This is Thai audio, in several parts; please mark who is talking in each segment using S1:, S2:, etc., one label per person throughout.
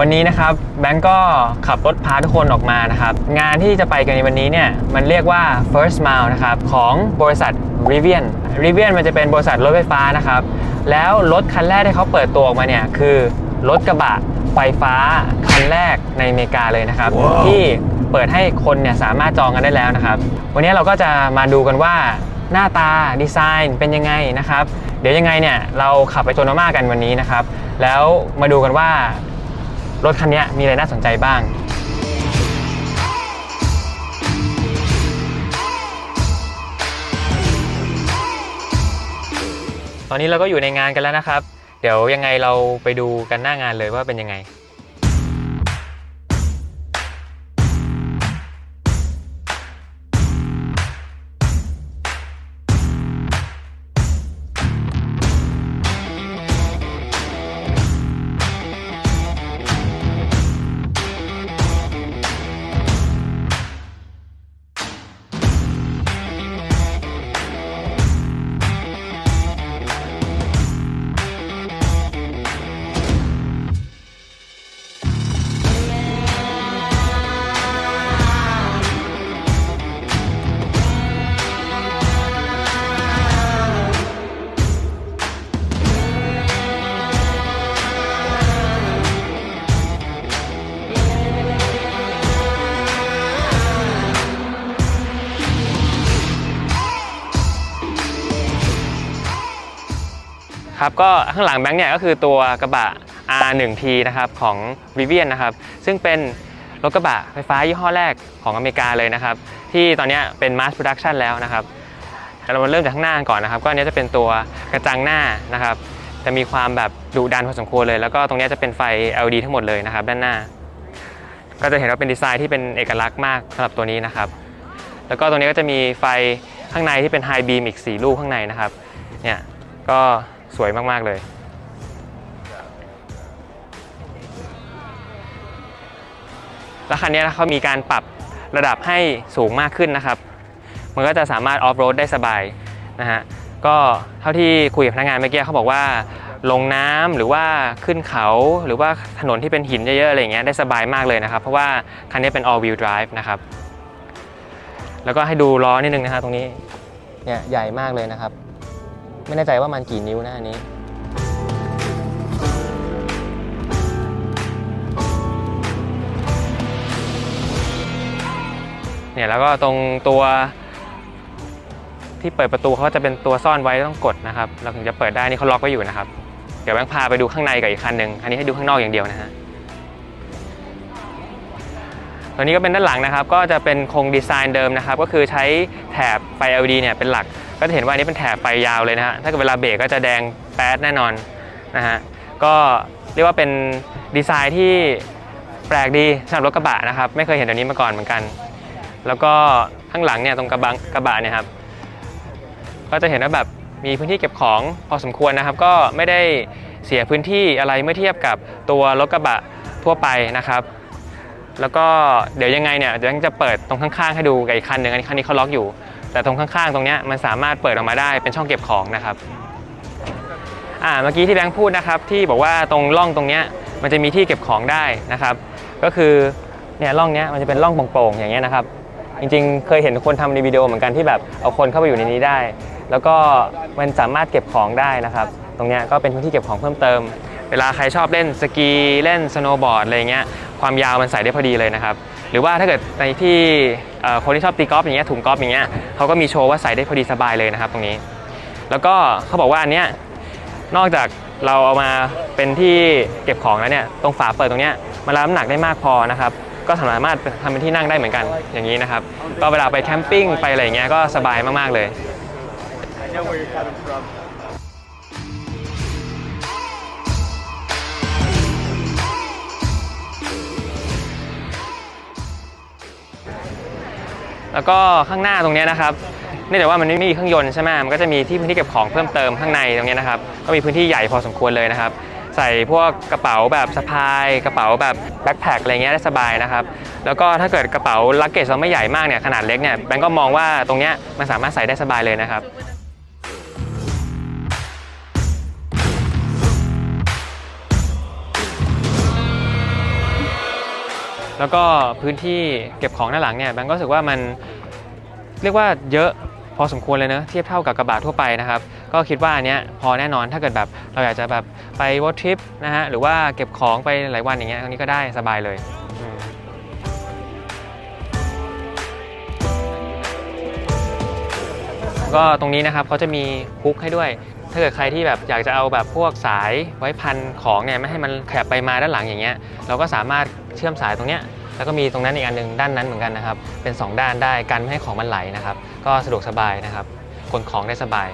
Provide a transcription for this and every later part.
S1: วันนี้นะครับแบงก์ก็ขับรถพาทุกคนออกมานะครับ งานที่จะไปกันในวันนี้เนี่ยมันเรียกว่า first mile นะครับของบริษัท Rivian Rivian มันจะเป็นบริษัทรถไฟฟ้านะครับ แล้วรถคันแรกที่เขาเปิดตัวออกมาเนี่ยคือรถกระบะไฟฟ้าคันแรกในอเมริกาเลยนะครับที่เปิดให้คนเนี่ยสามารถจองกันได้แล้วนะครับ วันนี้เราก็จะมาดูกันว่าหน้าตาดีไซน์เป็นยังไงนะครับ เดี๋ยวยังไงเนี่ยเราขับไปโจโนมากันวันนี้นะครับ แล้วมาดูกันว่า รถคันนี้มีอะไรน่าสนใจบ้าง ตอนนี้เราก็อยู่ในงานกันแล้วนะครับ เดี๋ยวยังไงเราไปดูกันหน้างานเลยว่าเป็นยังไง ครับก็ข้างหลังแบงค์เนี่ยก็คือตัวกระบะ R1T นะครับของ Rivian นะครับซึ่งเป็นรถกระบะไฟฟ้ายี่ห้อแรกของอเมริกาเลยนะครับ ที่ตอนนี้เป็น mass production แล้วนะครับเรามาเริ่มจากข้างหน้าก่อนนะครับ ก็อันนี้จะเป็นตัวกระจังหน้านะครับจะมีความแบบดุดันพอสมควรเลย แล้วก็ตรงนี้จะเป็นไฟ LED ทั้งหมดเลยนะครับด้านหน้า ก็จะเห็นว่าเป็นดีไซน์ที่เป็นเอกลักษณ์มากสำหรับตัวนี้นะครับ แล้วก็ตรงนี้ก็จะมีไฟข้างในที่เป็นไฮบีมอีก 4 ลูกข้างในนะครับเนี่ยก็ สวยมาก ๆ เลย แล้วคันนี้เขามีการปรับระดับให้สูงมากขึ้นนะครับ มันก็จะสามารถออฟโรดได้สบายนะฮะ ก็เท่าที่คุยกับพนักงานเมื่อกี้เขาบอกว่าลงน้ำหรือว่าขึ้นเขาหรือว่าถนนที่เป็นหินเยอะๆอะไรอย่างเงี้ยได้สบายมากเลยนะครับ เพราะว่าคันนี้เป็น all wheel drive นะครับ แล้วก็ให้ดูล้อนิดนึงนะครับตรงนี้เนี่ยใหญ่มากเลยนะครับ ไม่แน่ใจว่ามันกี่นิ้วนะอันนี้ เนี่ยแล้วก็ตรงตัว ที่เปิดประตูเขาจะเป็นตัวซ่อนไว้ต้องกดนะครับเราถึงจะเปิดได้นี่เขาล็อกไว้อยู่นะครับ เดี๋ยวแบงค์พาไปดูข้างในกับอีกคันหนึ่งอันนี้ให้ดูข้างนอกอย่างเดียวนะฮะตัวนี้ก็เป็นด้านหลังนะครับ ก็จะเป็นคงดีไซน์เดิมนะครับ ก็คือใช้แถบไฟ LED เนี่ยเป็นหลัก ก็จะเห็นว่าอันนี้เป็นแถบไฟยาวเลยนะฮะถ้าเกิดเวลาเบรกก็จะแดงแป๊ดแน่นอนนะฮะก็เรียกว่าเป็นดีไซน์ที่แปลกดีสำหรับรถกระบะนะครับไม่เคยเห็นแบบนี้มาก่อนเหมือนกัน แล้วก็ข้างหลังเนี่ยตรงกระบังกระบะเนี่ยครับก็จะเห็นว่าแบบมีพื้นที่เก็บของพอสมควรนะครับ ก็ไม่ได้เสียพื้นที่อะไรเมื่อเทียบกับตัวรถกระบะทั่วไปนะครับ แล้วก็เดี๋ยวยังไงเนี่ยเดี๋ยวจะเปิดตรงข้างๆให้ดูกับอีกคันหนึ่งอันนี้คันนี้เขาล็อกอยู่ แต่ตรงข้างๆ ตรงนี้มันสามารถเปิดออกมาได้เป็นช่องเก็บของนะครับอ่าเมื่อกี้ที่แบงค์พูดนะครับที่บอกว่าตรงร่องตรงนี้มันจะมีที่เก็บของได้นะครับ ก็คือเนี่ยร่องนี้มันจะเป็นร่องโปร่งๆอย่างเงี้ยนะครับ จริงๆ เคยเห็นคนทำในวิดีโอเหมือนกันที่แบบเอาคนเข้าไปอยู่ในนี้ได้ แล้วก็มันสามารถเก็บของได้นะครับ ตรงนี้ก็เป็นพื้นที่เก็บของเพิ่มเติม เวลาใครชอบเล่นสกีเล่นสโนว์บอร์ดอะไรเงี้ยความยาวมันใส่ได้พอดีเลยนะครับ หรือว่าถ้าเกิดในที่คนที่ชอบตีกอล์ฟอย่างเงี้ยถุงกอล์ฟอย่างเงี้ยเขาก็มีโชว์ว่าใส่ได้พอดีสบายเลยนะครับตรงนี้ แล้วก็เขาบอกว่าอันเนี้ยนอกจากเราเอามาเป็นที่เก็บของแล้วเนี่ยตรงฝาเปิดตรงเนี้ยมันรับน้ำหนักได้มากพอนะครับก็สามารถทำเป็นที่นั่งได้เหมือนกันอย่างนี้นะครับก็เวลาไปแคมปิ้งไปอะไรอย่างเงี้ยก็สบายมากๆเลย แล้วก็ข้างหน้าตรงนี้นะครับเนื่องจากว่ามันไม่มีเครื่องยนต์ใช่ไหมมันก็จะมีที่พื้นที่เก็บของเพิ่มเติมข้างในตรงนี้นะครับก็มีพื้นที่ใหญ่พอสมควรเลยนะครับ ใส่พวกกระเป๋าแบบสะพาย กระเป๋าแบบแบ็คแพคอะไรเงี้ยได้สบายนะครับแล้วก็ถ้าเกิดกระเป๋าลักเกจเราไม่ใหญ่มากเนี่ยขนาดเล็กเนี่ยแบงก์ก็มองว่าตรงเนี้ยมันสามารถใส่ได้สบายเลยนะครับ แล้วก็พื้นที่เก็บของด้านหลังเนี่ยแบงก์ก็รู้สึกว่ามันเรียกว่าเยอะพอสมควรเลยเนอะเทียบเท่ากับกระบะทั่วไปนะครับ ก็คิดว่าอันเนี้ยพอแน่นอนถ้าเกิดแบบเราอยากจะแบบไปวอทริปนะฮะหรือว่าเก็บของไปหลายวันอย่างเงี้ยตรงนี้ก็ได้สบายเลยก็ตรงนี้นะครับเขาจะมีฮุกให้ด้วย ถ้าเกิดใครที่แบบอยากจะเอาแบบพวกสายไว้พันของเนี่ยไม่ให้มันขบไปมาด้านหลังอย่างเงี้ยเราก็สามารถเชื่อมสายตรงเนี้ยแล้วก็มีตรงนั้นอีกอันหนึ่งด้านนั้นเหมือนกันนะครับ เป็น 2 ด้านได้กันไม่ให้ของมันไหลนะครับ ก็สะดวกสบายนะครับขนของได้สบาย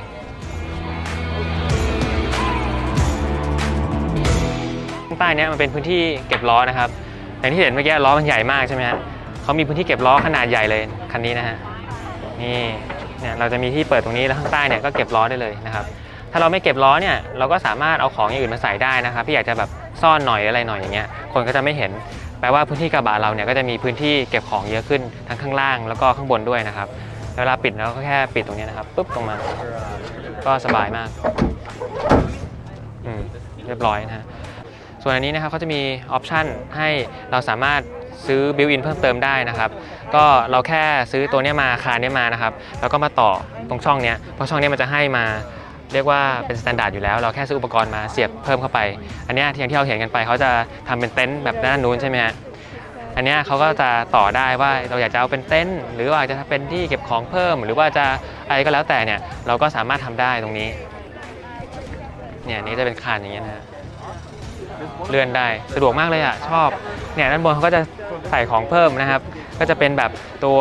S1: ข้างใต้นี้มันเป็นพื้นที่เก็บล้อนะครับอย่างที่เห็นเมื่อกี้ล้อมันใหญ่มากใช่ไหมฮะเขามีพื้นที่เก็บล้อขนาดใหญ่เลยคันนี้นะฮะนี่เนี่ยเราจะมีที่เปิดตรงนี้แล้วข้างใต้เนี่ยก็เก็บล้อได้เลยนะครับ ถ้าเราไม่เก็บล้อเนี่ยเราก็สามารถเอาของอย่างอื่นมาใส่ได้นะครับที่อยากจะแบบซ่อนหน่อยอะไรหน่อยอย่างเงี้ยคนก็จะไม่เห็นแปลว่าพื้นที่กระบะเราเนี่ยก็จะมีพื้นที่เก็บของเยอะขึ้นทั้งข้างล่างแล้วก็ข้างบนด้วยนะครับเวลาปิดเราก็แค่ปิดตรงนี้นะครับปุ๊บลงมา ก็สบายมากอืมเรียบร้อยนะฮะส่วนอันนี้นะครับเขาจะมีออปชันให้เราสามารถซื้อบิวอินเพิ่มเติมได้นะครับ ก็เราแค่ซื้อตัวเนี้ยมาคาเนี้ยมานะครับ แล้วก็มาต่อตรงช่องเนี้ยเพราะช่องเนี้ยมันจะให้มา เรียกว่าเป็นสแตนดาร์ดอยู่แล้ว เราแค่ซื้ออุปกรณ์มาเสียบเพิ่มเข้าไป อันนี้ยอย่างที่เราเห็นกันไปเขาจะทำเป็นเต็นท์แบบด้านนู้นใช่ไหมฮะอันนี้เขาก็จะต่อได้ว่าเราอยากจะเอาเป็นเต็นท์หรือว่าจะเป็นที่เก็บของเพิ่ม หรือว่าจะอะไรก็แล้วแต่เนี่ยเราก็สามารถทำได้ตรงนี้เนี่ยนนี้จะเป็นคานอย่างเงี้ยนะฮะเลื่อนได้สะดวกมากเลยอะชอบเนี่ยด้านบนเขาก็จะใส่ของเพิ่มนะครับ ก็จะเป็นแบบตัว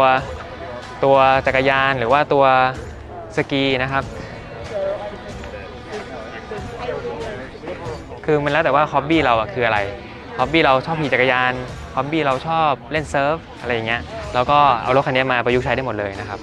S1: ตัวจักรยานหรือว่าตัวสกีนะครับ คือมันแล้วแต่ว่าฮอบบี้เราอะคืออะไรฮอบบี้เราชอบขี่จักรยานฮอบบี้เราชอบเล่นเซิร์ฟอะไรอย่างเงี้ยแล้วก็เอารถคันนี้มาประยุกต์ใช้ได้หมดเลยนะครับ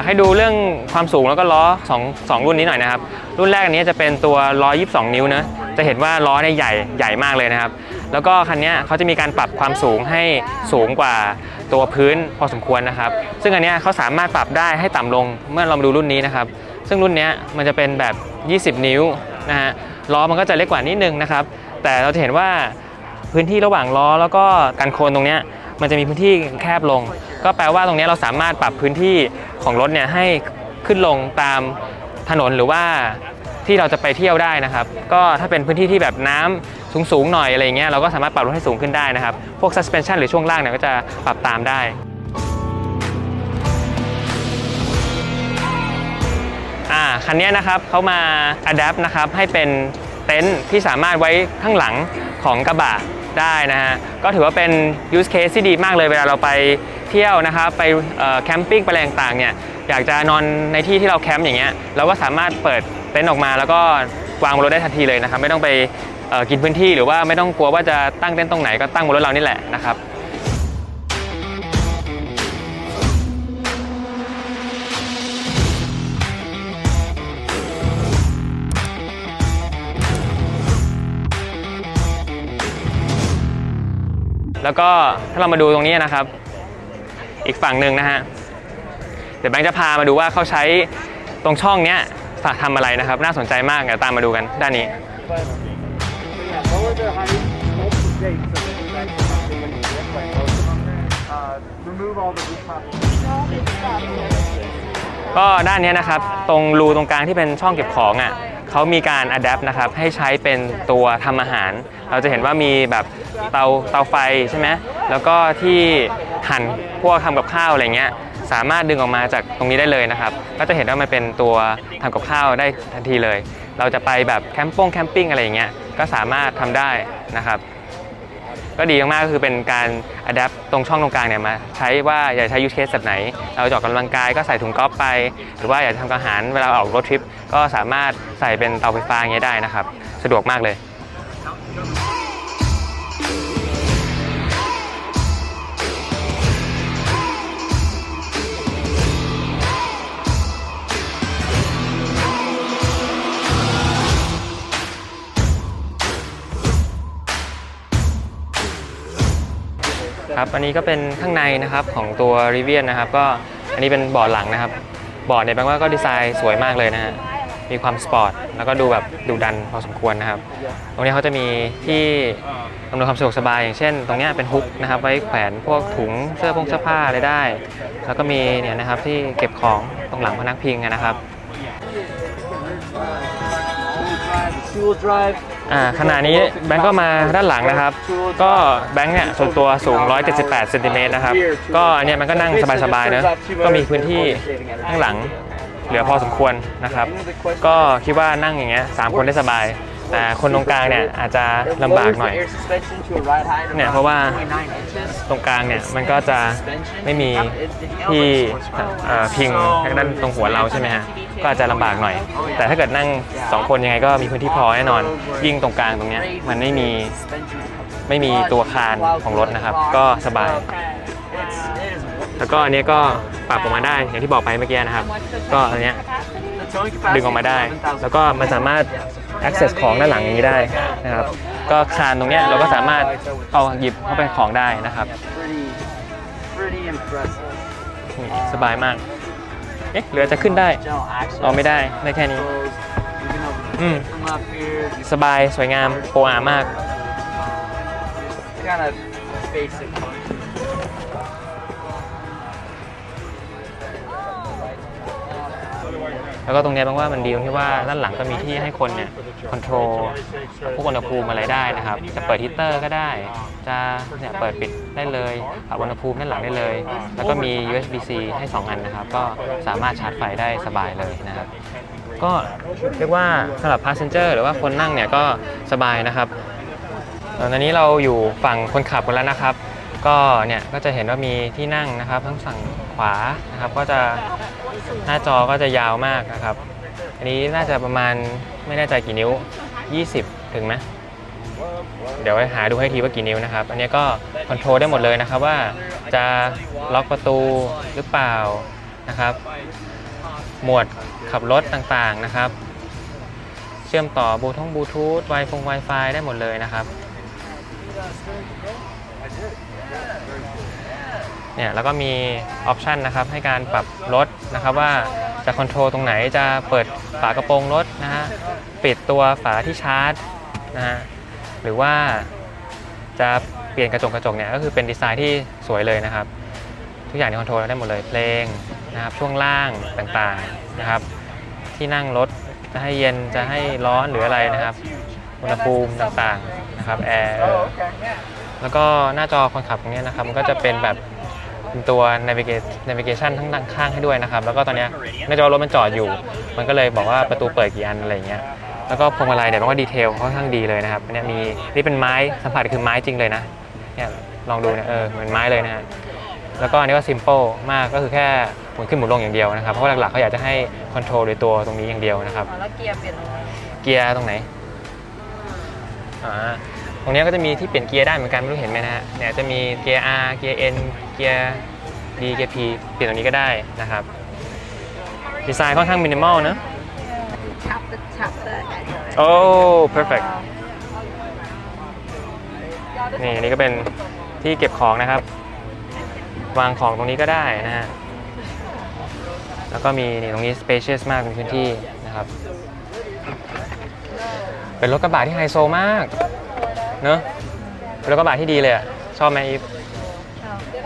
S1: ากให้ดูเรื่องความสูงแล้วก็ล้อ2 2รุ่นนี้หน่อยนะครับ รุ่นแรกอันนี้จะเป็นตัวล้อ 22 นิ้วนะจะเห็นว่าล้อเนี่ยใหญ่ใหญ่มากเลยนะครับ แล้วก็คันนี้เขาจะมีการปรับความสูงให้สูงกว่าตัวพื้นพอสมควรนะครับ ซึ่งอันนี้เขาสามารถปรับได้ให้ต่ำลงเมื่อเรามาดูรุ่นนี้นะครับ ซึ่งรุ่นนี้มันจะเป็นแบบ 20 นิ้วนะฮะล้อมันก็จะเล็กกว่านิดนึงนะครับ แต่เราจะเห็นว่าพื้นที่ระหว่างล้อแล้วก็กันโคนตรงนี้มันจะมีพื้นที่แคบลง ก็แปลว่าตรงนี้เราสามารถปรับพื้นที่ของรถเนี่ยให้ขึ้นลงตามถนนหรือว่าที่เราจะไปเที่ยวได้นะครับ ก็ถ้าเป็นพื้นที่ที่แบบน้ำสูงๆหน่อยอะไรเงี้ยเราก็สามารถปรับรถให้สูงขึ้นได้นะครับ พวก suspension หรือช่วงล่างเนี่ยก็จะปรับตามได้อ่าคันนี้นะครับเขามา adapt นะครับให้เป็นเต็นท์ที่สามารถไว้ข้างหลังของกระบะได้นะฮะก็ถือว่าเป็น use case ที่ดีมากเลยเวลาเราไป เที่ยวนะครับไปแคมปิ้งไปอะไรต่างๆเนี่ยอยากจะนอนในที่ที่เราแคมป์อย่างเงี้ยเราก็สามารถเปิดเต็นท์ออกมา แล้วก็วางบนรถได้ทันทีเลยนะครับ ไม่ต้องไปกินพื้นที่หรือว่าไม่ต้องกลัวว่าจะตั้งเต็นท์ตรงไหนก็ตั้งบนรถเรานี่แหละนะครับแล้วก็ถ้าเรามาดูตรงนี้นะครับ อีกฝั่งหนึ่งนะฮะ เดี๋ยวแบงค์จะพามาดูว่าเขาใช้ตรงช่องเนี้ยฝากทำอะไรนะครับ น่าสนใจมากเดี๋ยวตามมาดูกันด้านนี้ ก็ด้านนี้นะครับ ตรงรูตรงกลางที่เป็นช่องเก็บของอะ เขามีการอัดแอปนะครับให้ใช้เป็นตัวทำอาหาร เราจะเห็นว่ามีแบบเตาเตาไฟใช่ไหมแล้วก็ที่หั่นพวกทำกับข้าวอะไรเงี้ยสามารถดึงออกมาจากตรงนี้ได้เลยนะครับ ก็จะเห็นว่ามันเป็นตัวทำกับข้าวได้ทันทีเลย เราจะไปแบบแคมป์ปงแคมปิ้งอะไรอย่างเงี้ยก็สามารถทำได้นะครับ ก็ดีมากๆก็คือเป็นการอัดแอปตรงช่องตรงกลางเนี่ยมาใช้ว่าอยากใช้ยูสเคสแบบไหน เราจะออกกำลังกายก็ใส่ถุงก๊อล์ฟไป หรือว่าอยากจะทำอาหารเวลาออกรถทริป ก็สามารถใส่เป็นเตาไฟฟ้าอย่างเงี้ยได้นะครับ สะดวกมากเลย ครับ อันนี้ก็เป็นข้างในนะครับของตัวริเวียนนะครับ ก็อันนี้เป็นบอร์ดหลังนะครับ บอร์ดเนี่ยแปลว่าก็ดีไซน์สวยมากเลยนะฮะ มีความสปอร์ต แล้วก็ดูแบบดุดันพอสมควรนะครับ ตรงนี้เขาจะมีที่อำนวยความสะดวกสบายอย่างเช่น ตรงนี้เป็นฮุกนะครับ ไว้แขวนพวกถุงเสื้อผงเสื้อผ้าอะไรได้ แล้วก็มีเนี่ยนะครับที่เก็บของตรงหลังพนักพิงนะครับ
S2: Tool drive.
S1: อ่าขณะนี้แบงก์ก็มาด้านหลังนะครับ ก็แบงก์เนี่ยส่วนตัวสูง 178เซนติเมตรนะครับ ก็อันเนี้ยมันก็นั่งสบายๆนะ ก็มีพื้นที่ข้างหลังเหลือพอสมควรนะครับ ก็คิดว่านั่งอย่างเงี้ยสามคนได้สบาย แต่คนตรงกลางเนี่ยอาจจะลำบากหน่อยเนี่ยเพราะว่าตรงกลางเนี่ยมันก็จะไม่มีที่พิงทางด้านตรงหัวเราใช่ไหมฮะก็อาจจะลำบากหน่อย แต่ถ้าเกิดนั่งสองคนยังไงก็มีพื้นที่พอแน่นอน ยิ่งตรงกลางตรงเนี้ยมันไม่มีไม่มีตัวคานของรถนะครับ ก็สบาย แล้วก็อันเนี้ยก็ปรับออกมาได้อย่างที่บอกไปเมื่อกี้นะครับ ก็อันเนี้ยดึงออกมาได้ แล้วก็มันสามารถ access ของด้านหลังอย่างนี้ได้นะครับ ก็คานตรงเนี้ยเราก็สามารถเอาหยิบเข้าไปของได้นะครับนี่สบายมาก เอ๊ะเหลือจะขึ้นได้ เอาไม่ได้ ได้แค่นี้ อืม สบายสวยงามโปรอามาก แล้วก็ตรงนี้ยแปลว่ามันดีตรงที่ว่าด้านหลังก็มีที่ให้คนเนี่ยคอนโทรลพวกอุณหภูมิอะไรได้นะครับ จะเปิดฮีเตอร์ก็ได้ จะเนี่ยเปิดปิดได้เลยปรับอุณหภูมิด้านหลังได้เลย แล้วก็มี USB-C ให้ 2 อันนะครับ ก็สามารถชาร์จไฟได้สบายเลยนะครับ ก็เรียกว่าสำหรับ passenger หรือว่าคนนั่งเนี่ยก็สบายนะครับตอนนี้เราอยู่ฝั่งคนขับกันแล้วนะครับ ก็เนี่ยก็จะเห็นว่ามีที่นั่งนะครับ ทั้งฝั่งานะครับ ก็จะหน้าจอก็จะยาวมากนะครับ อันนี้น่าจะประมาณไม่แน่ใจกี่นิ้ว 20 ถึงไหมเดี๋ยวไปหาดูให้ทีว่ากี่นิ้วนะครับ อันนี้ก็คอนโทรลได้หมดเลยนะครับว่าจะล็อกประตูหรือเปล่านะครับ หมวดขับรถต่างๆนะครับ เชื่อมต่อบลูทูธบลูทูธไวฟง Wi-Fi ได้หมดเลยนะครับ เนี่ยแล้วก็มีออปชันนะครับให้การปรับรถนะครับว่าจะคอนโทรลตรงไหนจะเปิดฝากระโปรงรถนะฮะปิดตัวฝาที่ชาร์จนะฮะหรือว่าจะเปลี่ยนกระจกกระจกเนี่ยก็คือเป็นดีไซน์ที่สวยเลยนะครับ ทุกอย่างในคอนโทรลได้หมดเลยเพลงนะครับช่วงล่างต่างๆนะครับ ที่นั่งรถจะให้เย็นจะให้ร้อนหรืออะไรนะครับอุณหภูมิต่างๆนะครับแอร์แล้วก็หน้าจอคนขับตรงเนี้ยนะครับมันก็จะเป็นแบบ ตัว navigate navigation ทั้งด้านข้างให้ด้วยนะครับ แล้วก็ตอนเนี้ยหน้าจอรถมันจอดอยู่ มันก็เลยบอกว่าประตูเปิดกี่อันอะไรอย่างเงี้ยแล้วก็พวงมาลัยเนี่ยมันก็ดีเทลค่อนข้างดีเลยนะครับอันเนี่ยมีนี่เป็นไม้สัมผัสคือไม้จริงเลยนะเนี่ยลองดูเนี่ยเออเหมือนไม้เลยนะฮะแล้วก็อันนี้ก็ simple มากก็คือแค่หมุนขึ้นหมุนลงอย่างเดียวนะครับเพราะว่าหลักๆเขาอยากจะให้คอนโทรลโดยตัวตรงนี้อย่างเดียวนะครับ
S3: แล้วเกียร์เปลี่ยนตรงไหน
S1: เกียร์ตรงไหนอ่า ตรงเนี้ยก็จะมีที่เปลี่ยนเกียร์ได้เหมือนกันไม่รู้เห็นไหมนะฮะเนี่ยจะมีเกียร์ R เกียร์ N เกียร์ D เกียร์ P เปลี่ยนตรงนี้ก็ได้นะครับดีไซน์ค่อนข้างมินิมอลนะ
S3: ชับชับเลย
S1: โอ้ perfect นี่อันนี้ก็เป็นที่เก็บของนะครับ วางของตรงนี้ก็ได้นะฮะแล้วก็มีนี่ตรงนี้ spacious มากเป็นพื้นที่นะครับ เป็นรถกระบะที่ไฮโซมาก เนอะเป็นรถกระบะที่ดีเลยอะชอบไหมอีฟ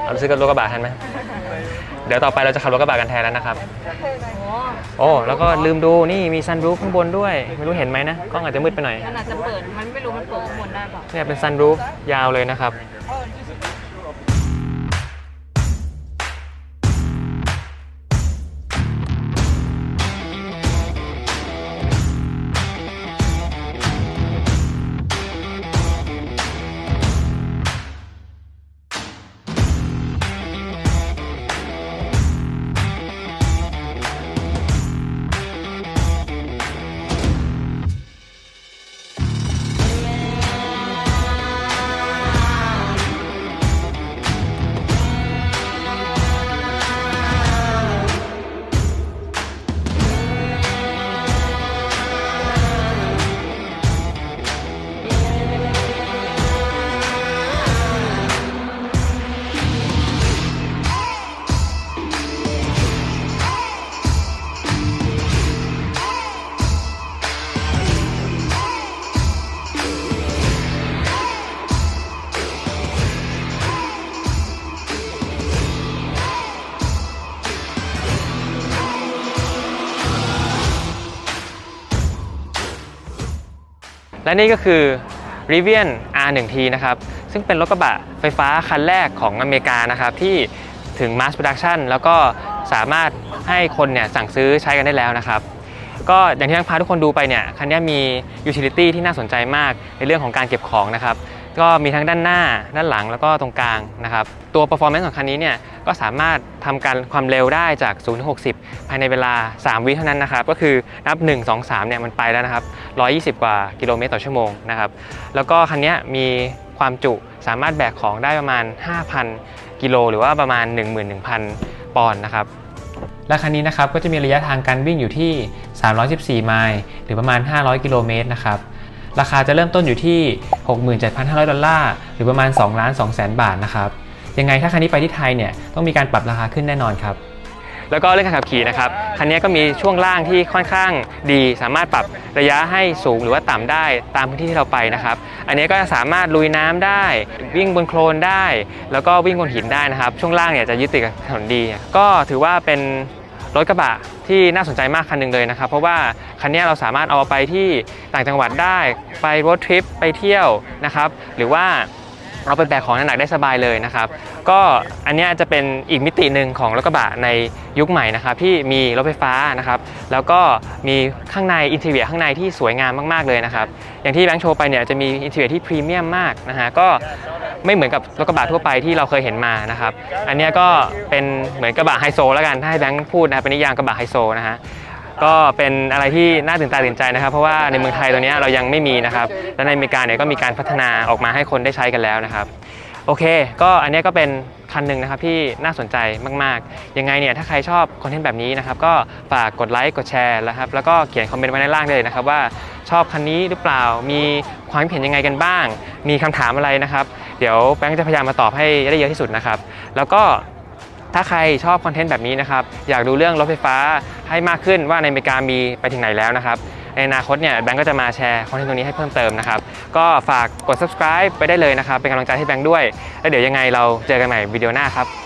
S1: เอาไปซื้อกับรถกระบะทันไหมเดี๋ยวต่อไปเราจะขับรถกระบะกันแทนแล้วนะครับ
S3: โอ้
S1: โอ้แล้วก็ลืมดูนี่มีซันรูฟข้างบนด้วย ไม่รู้เห็นไหมนะกล้องอาจจะมืดไปหน่อย
S3: มันอาจจะเปิด มันไม่รู้มันเปิดข้างบนได้เปล่า
S1: เนี่ยเป็นซันรูฟยาวเลยนะครับ และนี่ก็คือ Rivian R1T นะครับ ซึ่งเป็นรถกระบะไฟฟ้าคันแรกของอเมริกานะครับ ที่ถึง mass production แล้วก็สามารถให้คนเนี่ยสั่งซื้อใช้กันได้แล้วนะครับ ก็อย่างที่ทั้งพาทุกคนดูไปเนี่ย คันนี้มี utility ที่น่าสนใจมากในเรื่องของการเก็บของนะครับ ก็มีทั้งด้านหน้า ด้านหลังแล้วก็ตรงกลางนะครับ ตัว performance ของคันนี้เนี่ยก็สามารถทำการความเร็วได้จาก0ถึง60 ภายในเวลา 3 วิเท่านั้นนะครับ ก็คือนับ 1 2 3เนี่ยมันไปแล้วนะครับ 120 กว่ากิโลเมตรต่อชั่วโมงนะครับ แล้วก็คันนี้มีความจุสามารถแบกของได้ประมาณ 5,000 กิโลหรือว่าประมาณ 11,000 ปอนด์นะครับและคันนี้นะครับก็จะมีระยะทางการวิ่งอยู่ที่ 314 ไมล์หรือประมาณ 500 กิโลเมตรนะครับ ราคาจะเริ่มต้นอยู่ที่ 67,500 ดอลลาร์ หรือประมาณ2ล้าน2แสนบาทนะครับ ยังไงถ้าคันนี้ไปที่ไทยเนี่ยต้องมีการปรับราคาขึ้นแน่นอนครับ แล้วก็เรื่องการขับขี่นะครับ คันนี้ก็มีช่วงล่างที่ค่อนข้างดี สามารถปรับระยะให้สูงหรือว่าต่ำได้ตามพื้นที่ที่เราไปนะครับ อันนี้ก็สามารถลุยน้ำได้ วิ่งบนโคลนได้ แล้วก็วิ่งบนหินได้นะครับ ช่วงล่างเนี่ยจะยึดติดกับถนนดี ก็ถือว่าเป็น รถกระบะที่น่าสนใจมากคันหนึ่งเลยนะครับ เพราะว่าคันนี้เราสามารถเอาไปที่ต่างจังหวัดได้ไปรถทริปไปเที่ยวนะครับ หรือว่า เอาไปแบกของหนักได้สบายเลยนะครับ ก็อันนี้จะเป็นอีกมิติหนึ่งของรถกระบะในยุคใหม่นะครับที่มีรถไฟฟ้านะครับ แล้วก็มีข้างในอินเทอร์เนียข้างในที่สวยงามมากๆเลยนะครับ อย่างที่แบงค์โชว์ไปเนี่ยจะมีอินเทอร์เนียที่พรีเมียมมากนะฮะก็ไม่เหมือนกับรถกระบะทั่วไปที่เราเคยเห็นมานะครับ อันนี้ก็เป็นเหมือนกระบะไฮโซแล้วกันถ้าให้แบงค์พูดนะครับเป็นนิยามกระบะไฮโซนะฮะ ก็เป็นอะไรที่น่าตื่นตาตื่นใจนะครับ เพราะว่าในเมืองไทยตัวนี้เรายังไม่มีนะครับ และในอเมริกาเนี่ยก็มีการพัฒนาออกมาให้คนได้ใช้กันแล้วนะครับ โอเค ก็อันนี้ก็เป็นคันหนึ่งนะครับที่น่าสนใจมากๆ ยังไงเนี่ยถ้าใครชอบคอนเทนต์แบบนี้นะครับก็ฝากกดไลค์กดแชร์แล้วครับแล้วก็เขียนคอมเมนต์ไว้ในล่างได้เลยนะครับว่าชอบคันนี้หรือเปล่ามีความคิดเห็นยังไงกันบ้าง มีคำถามอะไรนะครับ เดี๋ยวแบงค์จะพยายามมาตอบให้ได้เยอะที่สุดนะครับ แล้วก็ ถ้าใครชอบคอนเทนต์แบบนี้นะครับ อยากดูเรื่องรถไฟฟ้าให้มากขึ้นว่าในอเมริกามีไปถึงไหนแล้วนะครับ ในอนาคตเนี่ยแบงก์ก็จะมาแชร์คอนเทนต์ตรงนี้ให้เพิ่มเติมนะครับ ก็ฝากกด subscribe ไปได้เลยนะครับ เป็นกำลังใจให้แบงก์ด้วย แล้วเดี๋ยวยังไงเราเจอกันใหม่วิดีโอหน้าครับ